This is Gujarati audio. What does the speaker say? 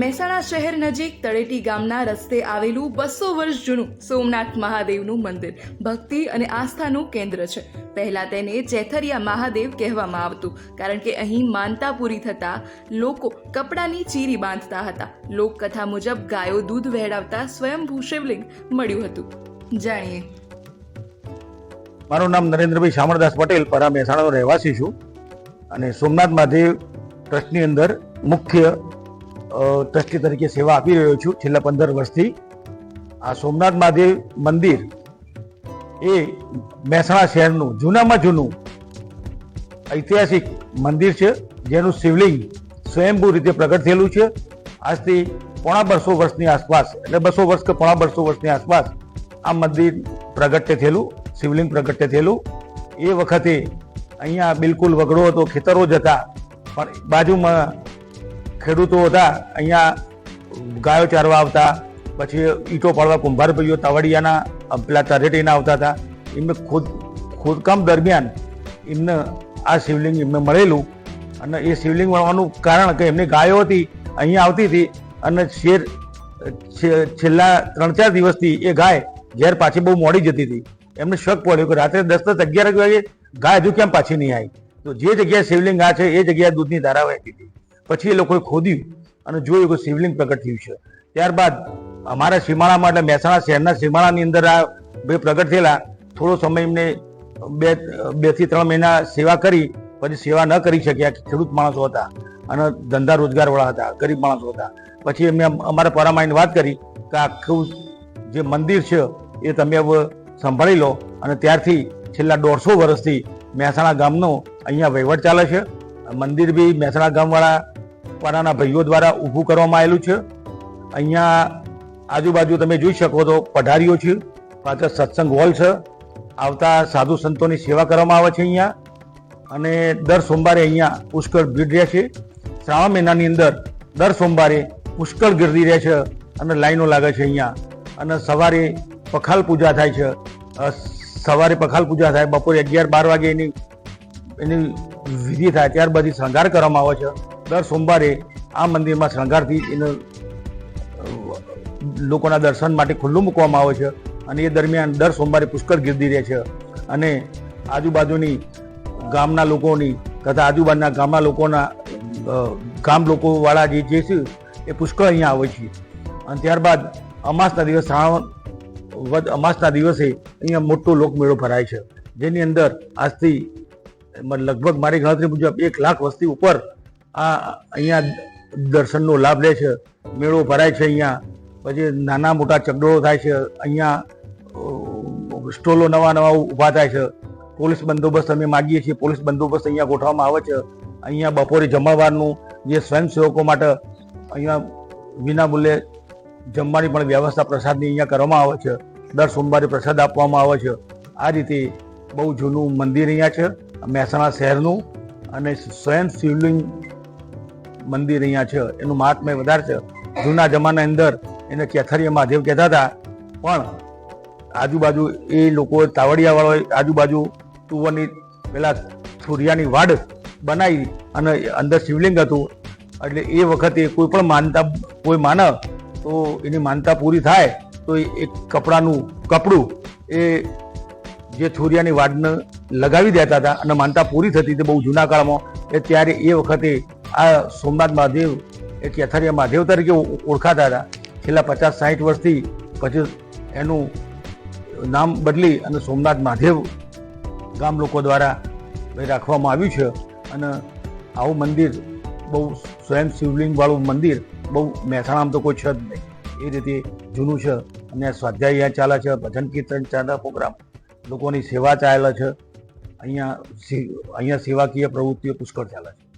મહેસાણા શહેર નજીક તળેટી ગામના રસ્તે આવેલું બસો વર્ષ જૂનું સોમનાથ મહાદેવનું મંદિર ભક્તિ અને આસ્થાનું કેન્દ્ર છે. પહેલા તેને ચેથરિયા મહાદેવ કહેવામાં આવતું, કારણ કે અહીં માનતા પૂરી થતા લોકો કપડાની ચીરી બાંધતા હતા. લોકકથા મુજબ ગાયો દૂધ વહેડાવતા સ્વયંભૂ શિવલિંગ મળ્યું હતું. જાણીએ. મારું નામ નરેન્દ્રભાઈ શામળદાસ પટેલ, પરા મહેસાણાનો રહેવાસી છું. અને સોમનાથ મહાદેવ ટ્રસ્ટની અંદર મુખ્ય ટ્રસ્ટી તરીકે સેવા આપી રહ્યો છું છેલ્લા પંદર વર્ષથી. આ સોમનાથ મહાદેવ મંદિર એ મહેસાણા શહેરનું, જૂનામાં જૂનું ઐતિહાસિક મંદિર છે, જેનું શિવલિંગ સ્વયંભૂ રીતે પ્રગટ થયેલું છે. આજથી પોણા બસો વર્ષની આસપાસ, એટલે બસો વર્ષ કે પોણા બસો વર્ષની આસપાસ આ મંદિર પ્રગટ્ય થયેલું, શિવલિંગ પ્રગટ્ય થયેલું. એ વખતે અહીંયા બિલકુલ વગડો હતો, ખેતરો જ હતા, પણ બાજુમાં ખેડૂતો હતા, અહીંયા ગાયો ચારવા આવતા, પછી ઈંટો પાડવા કુંભાર ભાઈઓ તાવડિયાના પેલા તરેટીના આવતા હતા. એમને ખોદ, ખોદકામ દરમિયાન એમને આ શિવલિંગ એમને મળેલું અને એ શિવલિંગ મળવાનું કારણ કે એમની ગાયો હતી, અહીંયા આવતી હતી અને શેર છેલ્લા ત્રણ ચાર દિવસથી એ ગાય ઘેર પાછી બહુ મોડી જતી હતી. એમને શક પડ્યો કે રાત્રે દસ દસ અગિયાર વાગે ગાય હજુ કેમ પાછી નહીં આવી? તો જે જગ્યાએ શિવલિંગ આ છે, એ જગ્યાએ દૂધની ધારા વહેતી હતી. પછી એ લોકોએ ખોદ્યું અને જોયું કે શિવલિંગ પ્રગટ થયું છે. ત્યારબાદ અમારા સીમાડામાં એટલે મહેસાણા શહેરના સીમાડાની અંદર આ બે પ્રગટ થયેલા. થોડો સમય એમને બે બેથી ત્રણ મહિના સેવા કરી, પછી સેવા ન કરી શક્યા ખેડૂત માણસો હતા અને ધંધા રોજગારવાળા હતા, ગરીબ માણસો હતા. પછી એમને અમ- અમારા પરામાઈને વાત કરી કે આખું જે મંદિર છે એ તમે હવે સંભાળી લો અને ત્યારથી છેલ્લા દોઢસો વર્ષથી મહેસાણા ગામનો અહીંયા વહીવટ ચાલે છે. મંદિર બી મહેસાણા ગામવાળા પાડાના ભાઈઓ દ્વારા ઊભું કરવામાં આવેલું છે. અહીંયા આજુબાજુ તમે જોઈ શકો તો પઢારીઓ છે, પાછળ સત્સંગ હોલ છે. આવતા સાધુ સંતોની સેવા કરવામાં આવે છે અહીંયા. અને દર સોમવારે અહીંયા પુષ્કળ ભીડ રહે છે. શ્રાવણ મહિનાની અંદર દર સોમવારે પુષ્કળ ગીરદી રહે છે અને લાઈનો લાગે છે અહીંયા. અને સવારે પખાલ પૂજા થાય છે. સવારે પખાલ પૂજા થાય, બપોરે અગિયાર બાર વાગે એની એની વિધિ થાય, ત્યારબાદ બધી શણગાર કરવામાં આવે છે. દર સોમવારે આ મંદિરમાં શણગારથી એને લોકોના દર્શન માટે ખુલ્લું મૂકવામાં આવે છે અને એ દરમિયાન દર સોમવારે પુષ્કળ ગીર્દી રહે છે અને આજુબાજુની ગામના લોકોની તથા આજુબાજુના ગામના લોકોના ગામ લોકોવાળા જે જે છે એ પુષ્કળ અહીંયા આવે છે. અને ત્યારબાદ અમાસના દિવસ શ્રાવણ વદ, અમાસના દિવસે અહીંયા મોટો લોકમેળો ભરાય છે. જેની અંદર આજથી લગભગ મારી ગણતરી મુજબ એક લાખ વસ્તી ઉપર આ અહીંયા દર્શનનો લાભ લે છે. મેળો ભરાય છે અહીંયા. પછી નાના મોટા ચગડોળો થાય છે. અહીંયા સ્ટોલો નવા નવા ઊભા થાય છે. પોલીસ બંદોબસ્ત અમે માગીએ છીએ. પોલીસ બંદોબસ્ત અહીંયા ગોઠવવામાં આવે છે. અહીંયા બપોરે જમણવારનું જે સ્વયંસેવકો માટે અહીંયા વિના મૂલ્યે જમવાની પણ વ્યવસ્થા પ્રસાદની અહીંયા કરવામાં આવે છે. દર સોમવારે પ્રસાદ આપવામાં આવે છે. આ રીતે બહુ જૂનું મંદિર અહીંયા છે. મહેસાણા શહેરનું. અને સ્વયં શિવલિંગ મંદિર અહીંયા છે, એનું મહાત્મ્ય વધારે છે. જૂના જમાના અંદર એને કેથરિયા મહાદેવ કહેતા હતા. પણ આજુબાજુ એ લોકો તાવડિયા વાળો આજુબાજુ તુવરની પેલા સૂર્યાની વાડ બનાવી અને અંદર શિવલિંગ હતું. એટલે એ વખતે કોઈ પણ માનતા, કોઈ માને તો એની માનતા પૂરી થાય. તો એ કપડાનું કપડું એ જે છોરિયાની વાડને લગાવી દેતા હતા અને માનતા પૂરી થતી હતી બહુ જૂના કાળમાં. એ ત્યારે એ વખતે આ સોમનાથ મહાદેવ એ કેથરિયા મહાદેવ તરીકે ઓળખાતા હતા. છેલ્લા પચાસ સાઠ વર્ષથી પછી એનું નામ બદલી અને સોમનાથ મહાદેવ ગામ લોકો દ્વારા રાખવામાં આવ્યું છે. અને આવું મંદિર બહુ સ્વયં શિવલિંગવાળું મંદિર બહુ મહેસાણામાં તો કોઈ છે જ નહીં. એ રીતે જૂનું છે અને સ્વાધ્યાય અહીંયા ચાલે છે, ભજન કીર્તન ચાલે પ્રોગ્રામ. લોકોની સેવા ચાલે છે. અહીંયા અહીંયા સેવાકીય પ્રવૃત્તિઓ પુષ્કળ ચાલે છે.